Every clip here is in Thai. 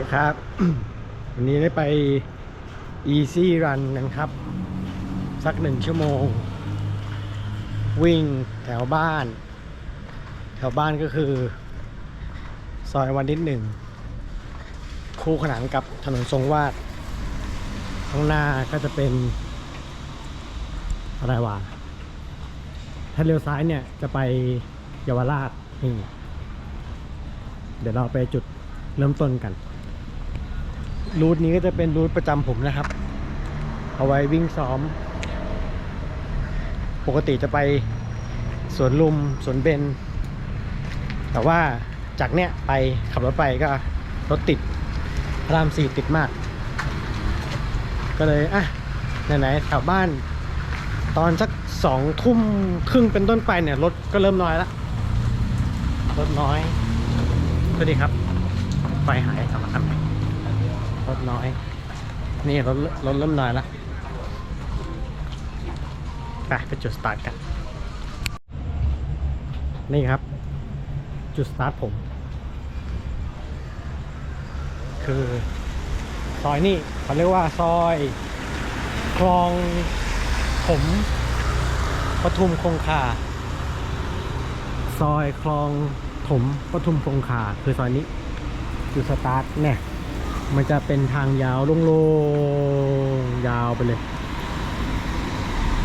ดีครับ วันนี้ได้ไป Easy Run กันครับ สักหนึ่งชั่วโมง วิ่งแถวบ้าน แถวบ้านก็คือ ซอยวันนิดหนึ่ง คู่ขนานกับถนนทรงวาด ข้างหน้าก็จะเป็น อะไรวะถ้าเลี้ยวซ้ายเนี่ยจะไปเยาวราชนี่เดี๋ยวเราไปจุดเริ่มต้นกัน รูทนี้ก็จะเป็นรูทประจำผมนะครับ เอาไว้วิ่งซ้อม ปกติจะไปสวนลุมสวนเบน แต่ว่าจากเนี้ยไปขับรถไปก็รถติดพระรามสี่ติดมาก ก็เลยอะไหนๆแถวบ้าน ตอนสักสองทุ่มครึ่งเป็นต้นไปเนี่ยรถก็เริ่มน้อยล้วรถน้อยสวัสดีครับ ไฟหายทำมาทำไม รถน้อย นี่รถรถเริ่มน้อยแล้วไปไปจุดสตาร์ทกัน นี่ครับ จุดสตาร์ทผม คือซอยนี่เขาเรียกว่าซอย คลองผมปทุมคงคา ซอยคลองถมปทุมคงคา คือซอยนี้ จุดสตาร์ทเนี่ย มันจะเป็นทางยาวโล่งๆยาวไปเลย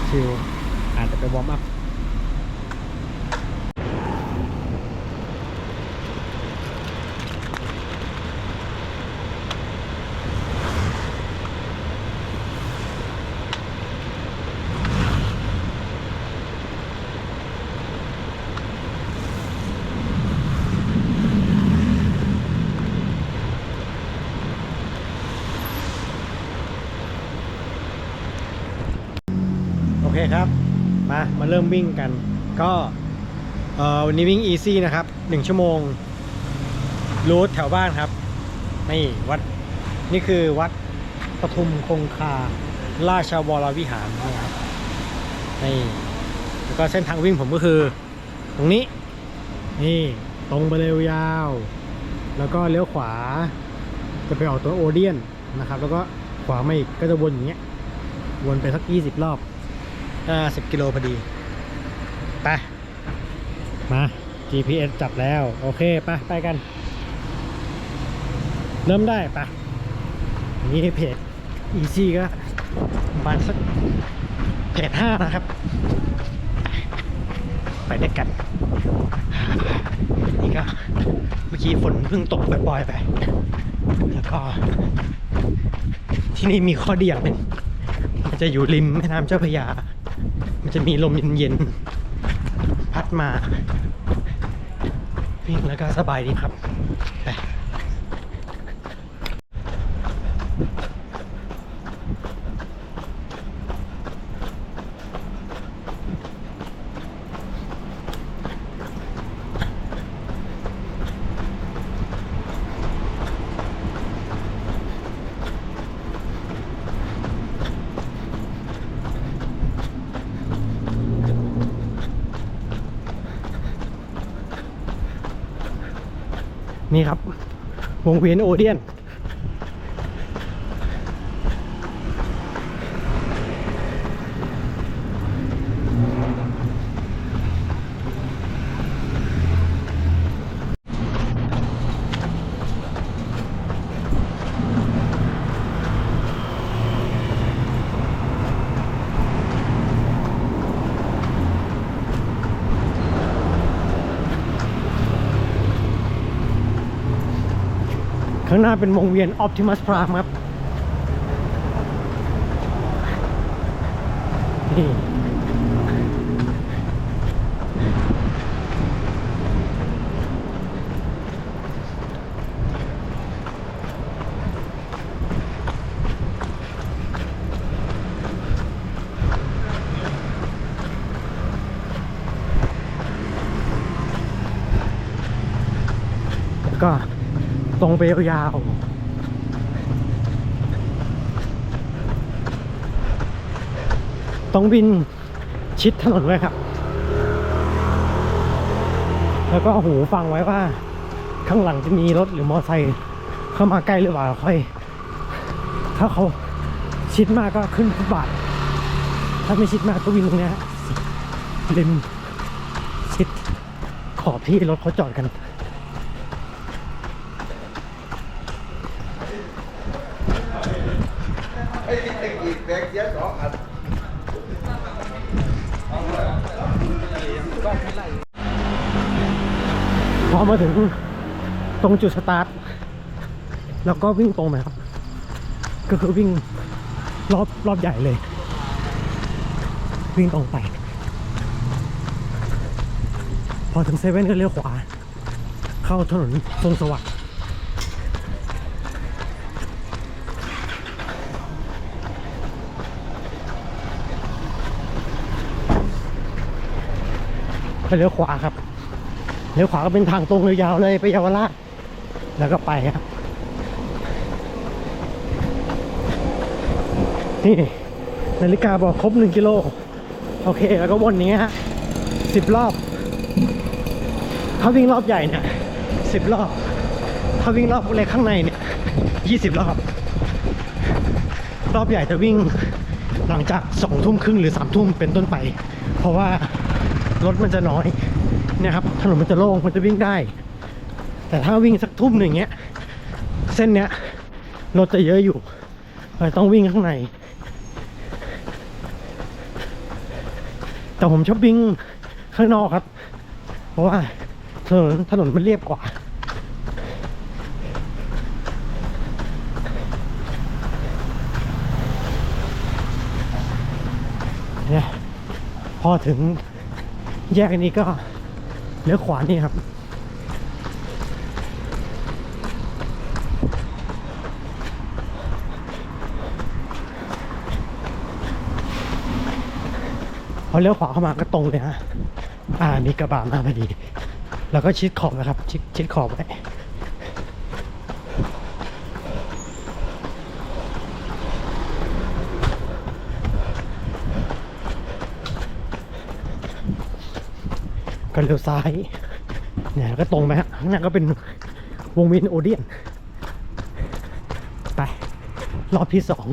ชิวอาจจะไปวอร์มอัพ โอเคครับ มาเริ่มวิ่งกัน ก็วันนี้วิ่ง easy นะครับ1ชั่วโมงรูทแถวบ้านครับนี่วัดนี่คือวัดปทุมคงคา ราชวรวิหารนี่ครับนี่แล้วก็เส้นทางวิ่งผมก็คือ ตรงนี้ นี่ตรงไปเร็วยาว แล้วก็เลี้ยวขวา จะไปออกตัวโอเดียนนะครับ แล้วก็ขวามาอีกก็จะวนอย่างเงี้ยวนไปสัก 20 รอบ 50กิโลพอดี ไป มา GPS จับแล้ว โอเค ไป ไปกัน เริ่มได้ไปนี่เพจ Easy ก็ประมาณสักเพจ5นะครับ ไปด้วยกัน นี่ก็เมื่อกี้ฝนเพิ่งตกปล่อยๆไป แล้วก็ ที่นี่มีข้อดีอย่างหนึ่งมันจะอยู่ริมแม่น้ำเจ้าพระยา มันจะมีลมเย็นๆ พัดมาวิ่งแล้วก็สบายดีครับ วงเวียนโอเดียน หน้าเป็นวงเวียน Optimus Prime ครับนี่ แล้วก็ตรง ไปยาวๆต้องบินชิดถนนไว้ครับ แล้วก็หูฟังไว้ว่า ข้างหลังจะมีรถหรือมอเตอร์ไซค์เข้ามาใกล้หรือเปล่าค่อย ถ้าเขาชิดมากก็ขึ้นฟุตบาท ถ้าไม่ชิดมากก็วิ่งตรงนี้ริมชิดขอบที่รถเขาจอดกัน ไอ้ที่ตะกี้แบกเสียสองอัน พ อมาถึงตรงจุดสตาร์ทแล้วก็วิ่งตรงไปครับ ก็คือวิ่งรอบรอบใหญ่เลย วิ่งตรงไป พอถึงเซเว่นก็เลี้ยวขวา เข้าถนนทรงสวัสดิ์เลี้ยวขวาครับ เลี้ยวขวาก็เป็นทางตรงยาวๆเลยไปเยาวราชแล้วก็ไปครับนี่นาฬิกาบอกครบหนึ่งกิโล โอเค แล้วก็วนอย่างเงี้ฮะสิบรอบ ถ้าวิ่งรอบใหญ่เนี่ยสิบรอบ ถ้าวิ่งรอบเล็กข้างในเนี่ยยี่สิบรอบ รอบใหญ่จะวิ่งหลังจากสองทุ่มครึ่งหรือสามทุ่มเป็นต้นไป เพราะว่ารถมันจะน้อย นี่ยครับถนนมันจะโล่งมันจะวิ่งได้ แต่ถ้าวิ่งสักทุ่มหนึ่งเงี้ย เส้นเนี้ยรถจะเยอะอยู่เลยต้องวิ่งข้างใน แต่ผมชอบวิ่งข้างนอกครับ เพราะว่าถนนถนนมันเรียบกว่าเนี่ยพอถึงแยกอันนี้ก็ เลี้ยวขวานี่ครับ พอเลี้ยวขวาเข้ามาก็ตรงเลยฮะ อ่า มีกระบะมาพอดี แล้วก็ชิดขอบนะครับ ชิดชิดขอบไว้ ก็เลี้ยวซ้ายเนี่ยแล้วก็ตรงไปฮะข้างหน้าก็เป็นวงเวียนโอเดียน ไป รอบที่สอง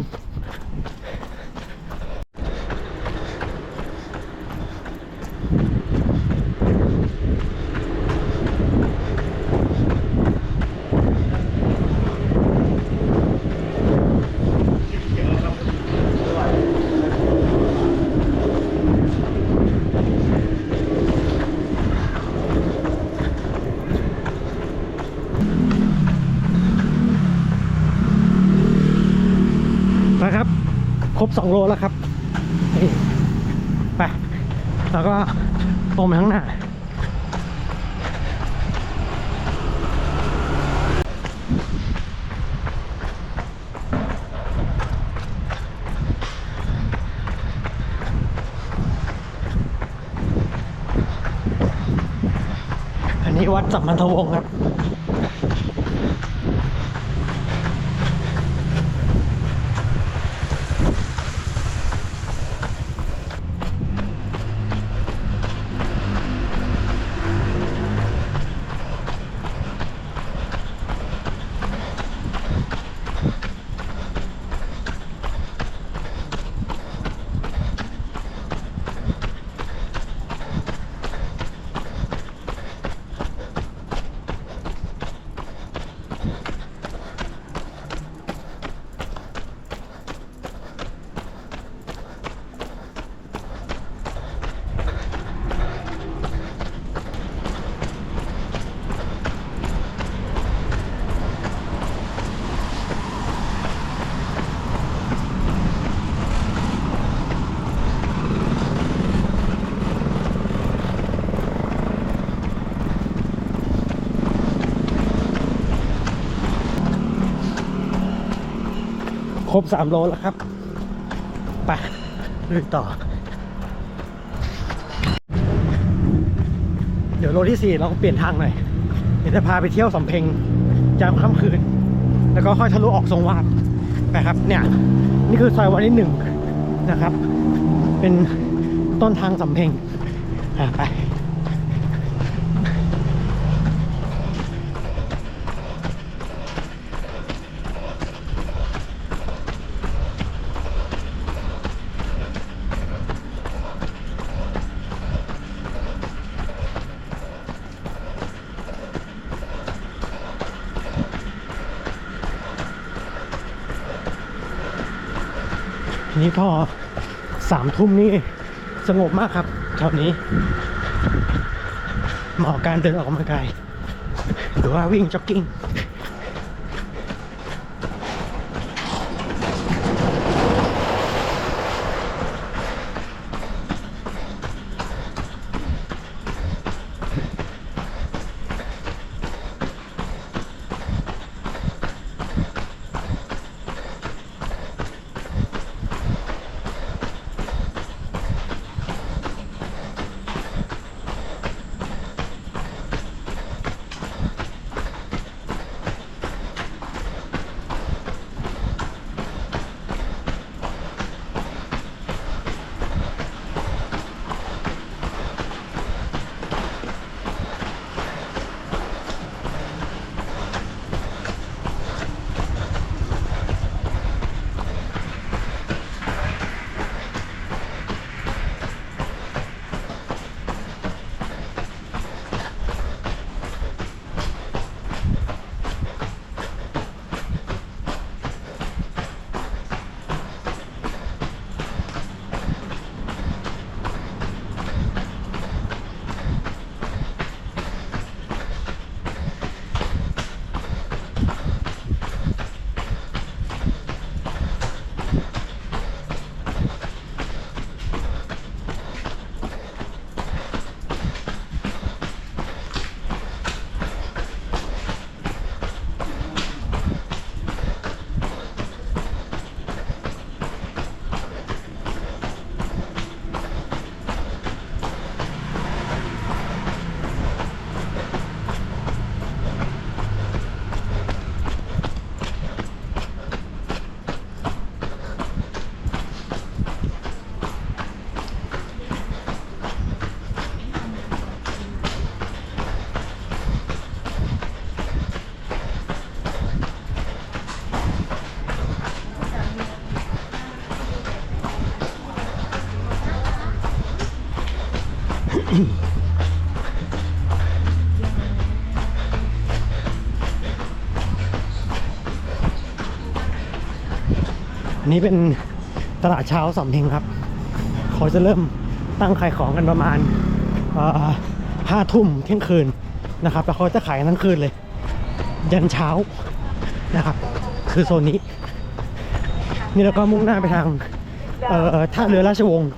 ไปครับ ครบ2โลแล้วครับไปแล้วก็ตรงไปข้างหน้าอันนี้วัดสัมพันธวงศ์ครับ ครบสามโลแล้วครับ ไปลุยต่อ เดี๋ยวโลที่สี่เราก็เปลี่ยนทางหน่อย เดี๋ยวจะพาไปเที่ยวสำเพ็งยามค่ำคืน แล้วก็ค่อยทะลุออกทรงวาดไปครับ เนี่ย นี่คือซอยวันที่หนึ่งนะครับ เป็นต้นทางสำเพ็งอะไป นี่พอสามทุ่มนี่สงบมากครับแถวนี้เหมาะกับการเดินออกกำลังกายหรือว่าวิ่งจ็อกกิ้ง นี้เป็นตลาดเช้าสำเพ็งครับ เขาจะเริ่มตั้งขายของกันประมาณห้าทุ่มเที่ยงคืนนะครับแล้วเขาจะขายทั้งคืนเลย ยันเช้านะครับ คือโซนนี้ นี่เราก็มุ่งหน้าไปทางท่าเรือราชวงศ์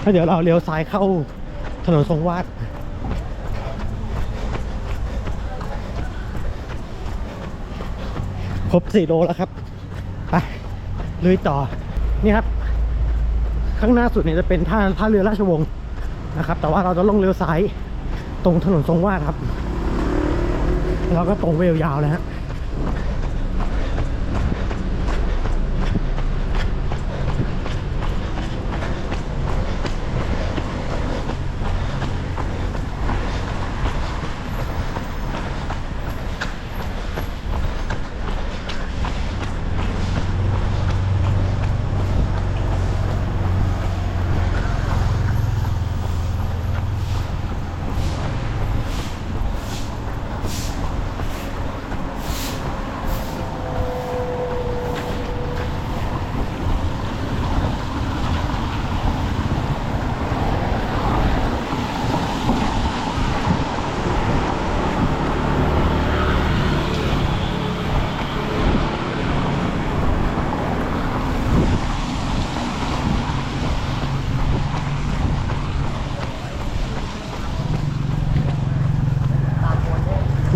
แล้วเดี๋ยวเราเลี้ยวซ้ายเข้าถนนทรงวาด คร บสี่โลแล้วครับไปลุยต่อนี่ครับ ข้างหน้าสุดเนี่ยจะเป็นท่าท่าเรือราชวงศ์นะครับ แต่ว่าเราจะลงเรือซ้ายตรงถนนทรงวาดครับแล้วก็ตรงเวลยาวเลยฮะ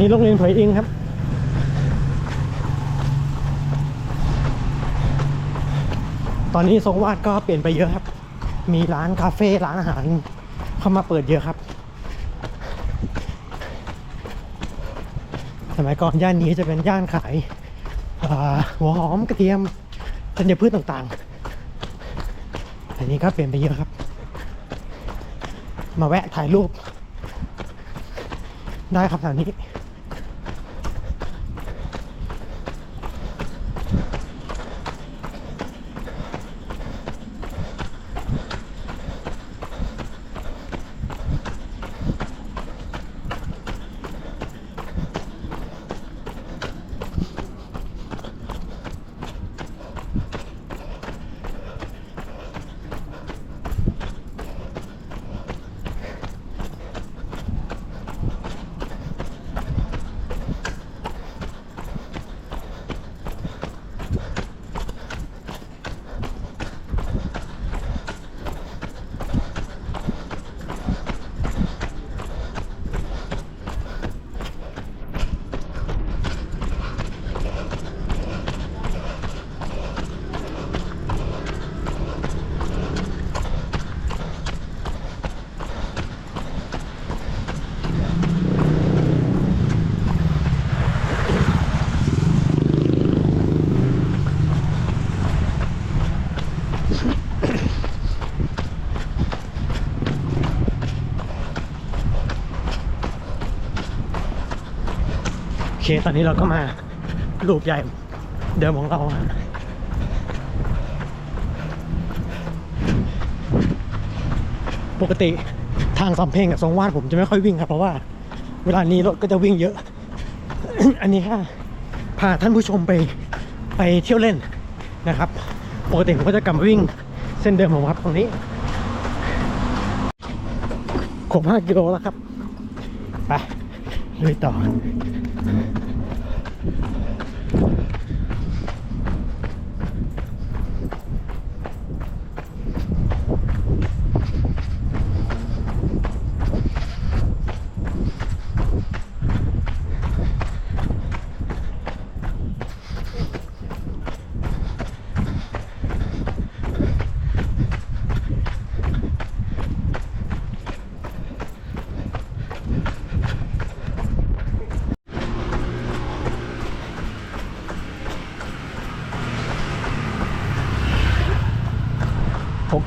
นี่โรงเรียนเผยอิงครับ ตอนนี้ทรงวาดก็เปลี่ยนไปเยอะครับ มีร้านคาเฟ่ร้านอาหารเข้ามาเปิดเยอะครับ สมัยก่อนย่านนี้จะเป็นย่านขายหัวหอมกระเทียมธัญพืชต่างๆแต่นี้ก็เปลี่ยนไปเยอะครับ มาแวะถ่ายรูปได้ครับแถวนี้ ตอนนี้เราก็มาลูปใหญ่เดิมของเรา ปกติทางสำเพ็งกับทรงวาดผมจะไม่ค่อยวิ่งครับ เพราะว่าเวลานี้รถก็จะวิ่งเยอะ อันนี้ค่ะพาท่านผู้ชมไปไปเที่ยวเล่นนะครับ ปกติผมก็จะกลับมาวิ่งเส้นเดิมของผมครับตรงนี้ครบ5กิโลแล้วครับ ไปเลยต่อ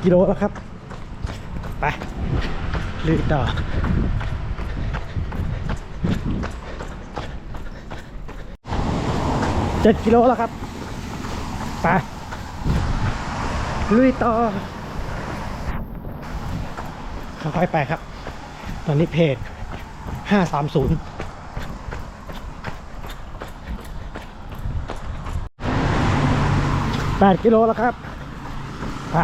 กิโลแล้วครับ ไปลุยต่อเจ็ดกิโลแล้วครับ ไปลุยต่อค่อยๆไปครับ ตอนนี้เพจห้าสามศูนย์แปดกิโลแล้วครับ ไป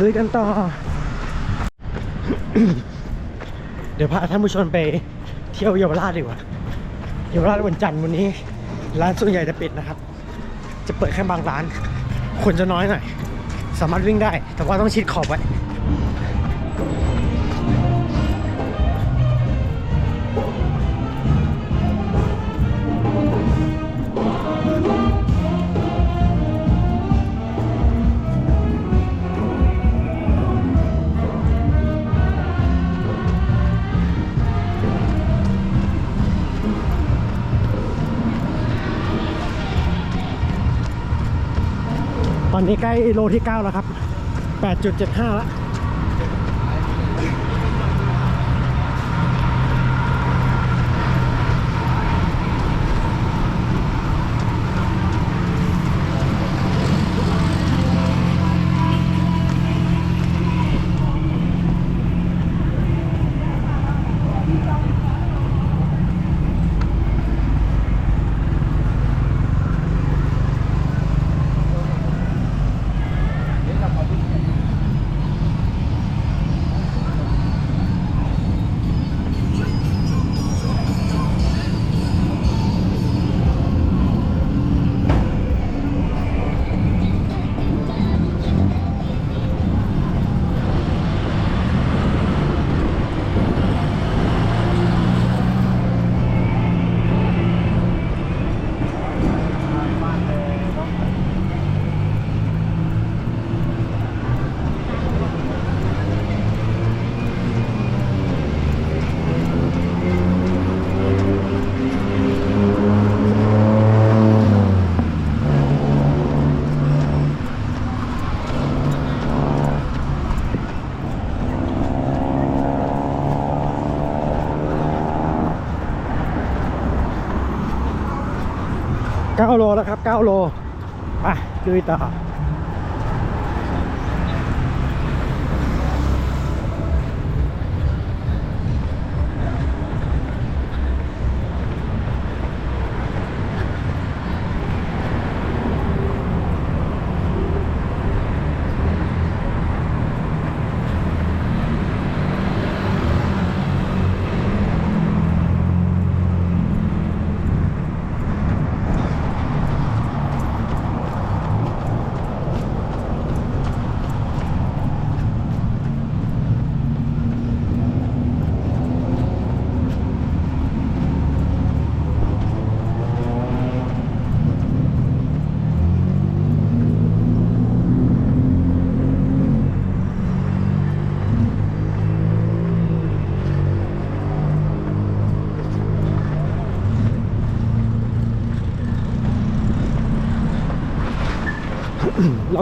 ลุยกันต่อ เดี๋ยวพาท่านผู้ชมไปเที่ยวเยาวราชดีกว่า เยาวราชวันจันทร์วันนี้ ร้านส่วนใหญ่จะปิดนะครับ จะเปิดแค่บางร้าน คนจะน้อยหน่อย สามารถวิ่งได้ แต่ว่าต้องชิดขอบไว้ นี้ใกล้โลที่ 9 แล้วครับ 8.75 แล้ว 9โลแล้วครับ 9 โลไปจุยต่อ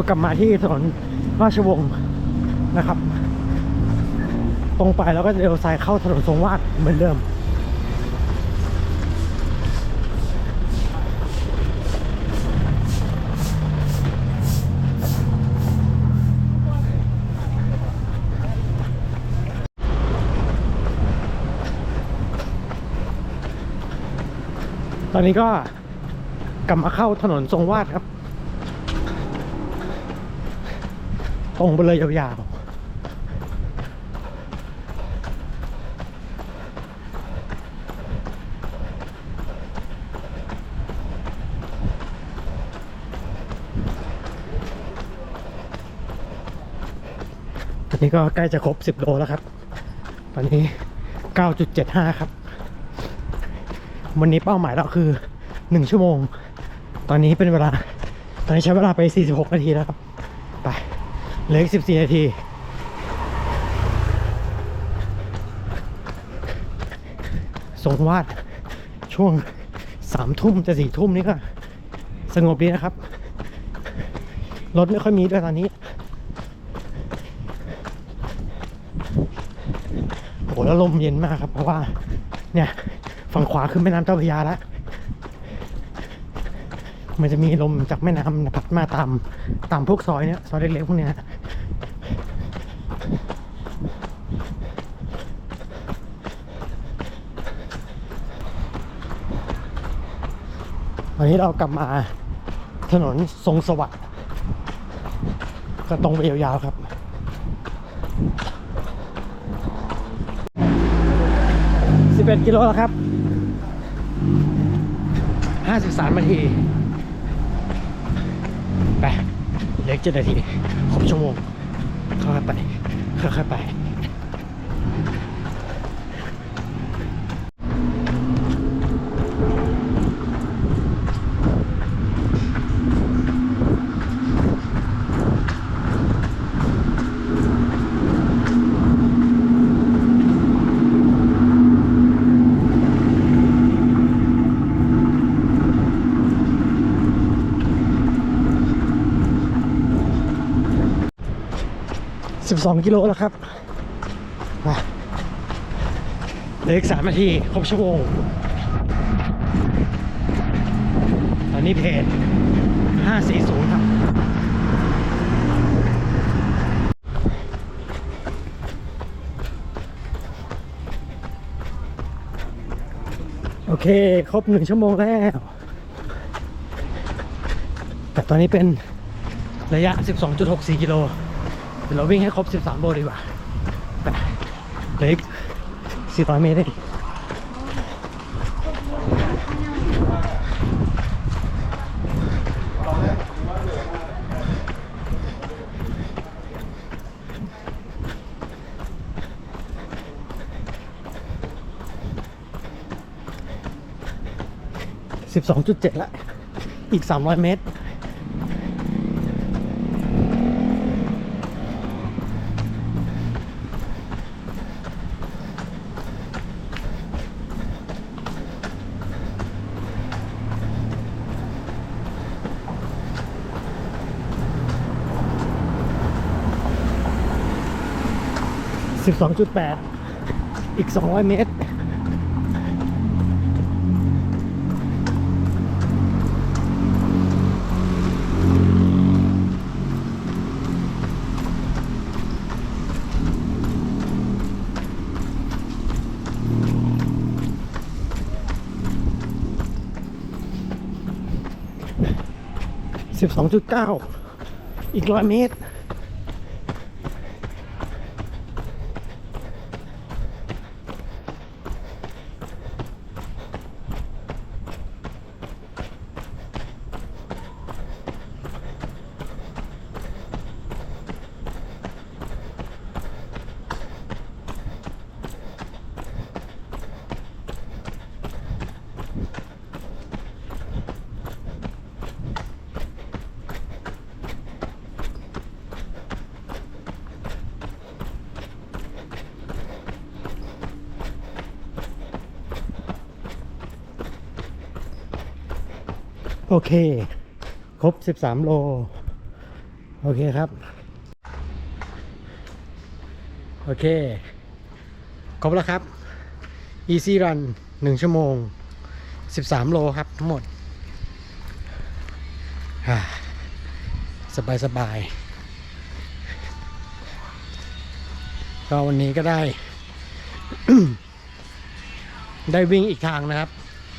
ก็กลับมาที่ถนนราชวงศ์นะครับ ตรงไปแล้วก็เลี้ยวซ้ายเข้าถนนทรงวาดเหมือนเดิมตอนนี้ก็กลับมาเข้าถนนทรงวาดครับ ตรงไปเลยยาวๆตอนนี้ก็ใกล้จะครบ 10 โลแล้วครับ ตอนนี้ 9.75 ครับ วันนี้เป้าหมายเราคือ 1 ชั่วโมง ตอนนี้เป็นเวลา ตอนนี้ใช้เวลาไป 46 นาทีแล้วครับ เหลืออีก14นาทีสงวาดช่วงสามทุ่มจะสี่ทุ่มนี่ก็ สงบดีนะครับ รถไม่ค่อยมีด้วยตอนนี้โหแล้วลมเย็นมากครับ เพราะว่า เนี่ย ฝั่งขวาคือแม่น้ำเจ้าพระยาแล้วมันจะมีลมจากแม่น้ำพัดมาตามตามพวกซอยเนี้ยซอยเล็กๆพวกเนี้ย นนี้เรากลับมาถนนทรงสวัสดิ์ก็ตรงไปยาวๆครับ 11 กิโลแล้วครับ 53นาทีไปเหลือเจ็ดนาทีครบชั่วโมงค่อยๆไปค่อยๆไป 12 กิโลแล้วครับมาเหลืออีก3นาที ครบชั่วโมง ตอนนี้เพจ540 ครับโอเค ครบ1ชั่วโมงแล้ว แต่ตอนนี้เป็นระยะ 12.64 กิโล ดี๋ยวเราวิ่งให้ครบ 13 โลดีกว่าไปเหลืออีก400 เมตรเองสิบสองจุดเจ็ดละ อีกสามร้อยเมตร สิบสองจุดแปดอีกสองร้อยเมตรสิบสองจุดเก้าอีกร้อยเมตร โอเค ครบ 13 โล โอเคครับ โอเค ครบแล้วครับ Easy Run 1 ชั่วโมง 13 โลครับทั้งหมด สบายสบายก็วันนี้ก็ได้ ได้วิ่งอีกทางนะครับ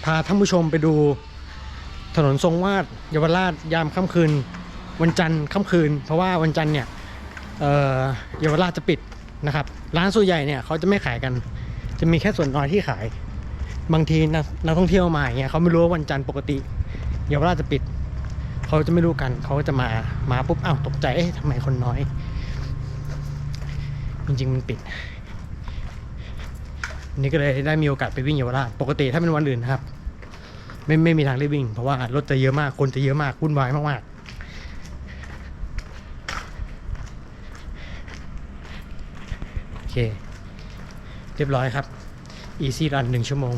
พาท่านผู้ชมไปดู ถนนทรงวาดเยาวราชยามค่ำคืน วันจันทร์ค่ำคืน เพราะว่าวันจันทร์เนี่ยเยาวราชจะปิดนะครับ ร้านส่วนใหญ่เนี่ยเขาจะไม่ขายกัน จะมีแค่ส่วนน้อยที่ขาย บางทีนักนักท่องเที่ยวมาอย่างเงี้ยเขาไม่รู้ว่าวันจันทร์ปกติเยาวราชจะปิด เขาจะไม่รู้กันเขาก็จะมามาปุ๊บอ้าวตกใจเอ๊ะทำไมคนน้อย จริงๆมันปิดนนี้ก็เลยได้มีโอกาสไปวิ่งเยาวราชปกติถ้าเป็นวันอื่นนะครับ ไม่ไม่มีทางได้วิ่ง เพราะว่ารถจะเยอะมากคนจะเยอะมากวุ่นวายมากๆโอเค เรียบร้อยครับ อีซี่รันหนึ่งชั่วโมง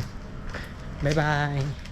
บ๊ายบาย